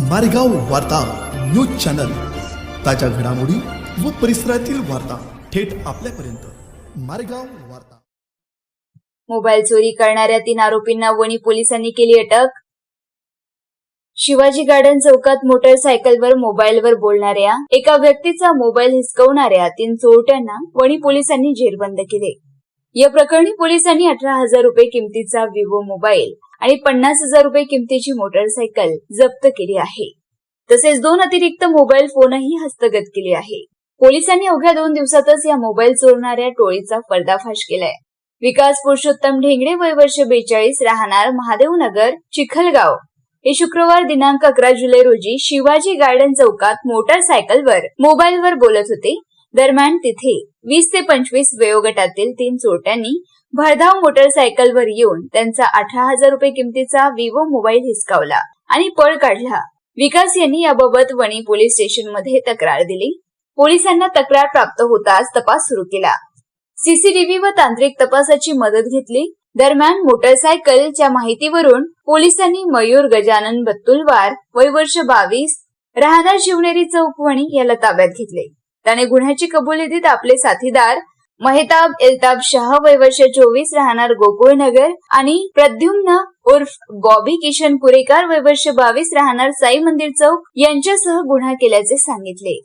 मारेगाव वार्ता news channel. ताज्या घडामोडी व परिसरातील वार्ता थेट आपल्यापर्यंत. मारेगाव वार्ता. मोबाईल चोरी करणाऱ्या तीन आरोपींना वणी पोलिसांनी केली अटक. शिवाजी गार्डन चौकात मोटरसायकलवर मोबाईलवर बोलणाऱ्या एका व्यक्तीचा मोबाईल हिसकवणाऱ्या तीन चोरट्यांना वणी पोलिसांनी जेरबंद केले. या प्रकरणी पोलिसांनी अठरा हजार रुपये किमतीचा विवो मोबाईल आणि पन्नास हजार रुपये किमतीची मोटरसायकल जप्त केली आहे. तसेच दोन अतिरिक्त मोबाईल फोनही हस्तगत केले आहे. पोलिसांनी अवघ्या दोन दिवसातच या मोबाईल चोरणाऱ्या टोळीचा पर्दाफाश केलाय. विकास पुरुषोत्तम ढेंगडे वय वर्ष बेचाळीस राहणार महादेव नगर चिखलगाव. हे शुक्रवार दिनांक अकरा जुलै रोजी शिवाजी गार्डन चौकात मोटरसायकलवर मोबाईलवर बोलत होते. दरम्यान तिथे वीस ते पंचवीस वयोगटातील तीन चोरट्यांनी भरधाव मोटरसायकलवर येऊन त्यांचा अठरा हजार रुपये किमतीचा विवो मोबाईल हिसकावला आणि पळ काढला. विकास यांनी याबाबत वणी पोलीस स्टेशनमध्ये तक्रार दिली. पोलिसांना तक्रार प्राप्त होताच तपास सुरू केला. सीसीटीव्ही व तांत्रिक तपासाची मदत घेतली. दरम्यान मोटरसायकलच्या माहितीवरून पोलिसांनी मयूर गजानन बत्तुलवार वय वर्ष बावीस राहणार शिवनेरी चौकवणी याला ताब्यात घेतले. त्याने गुन्ह्याची कबुली देत आपले साथीदार महेताब एलताब शाह वय वर्ष चोवीस राहणार गोकुळनगर आणि प्रद्युम्न उर्फ बॉबी किशन पुरेकर वय वर्ष बावीस राहणार साई मंदिर चौक यांच्यासह गुन्हा केल्याचे सांगितले.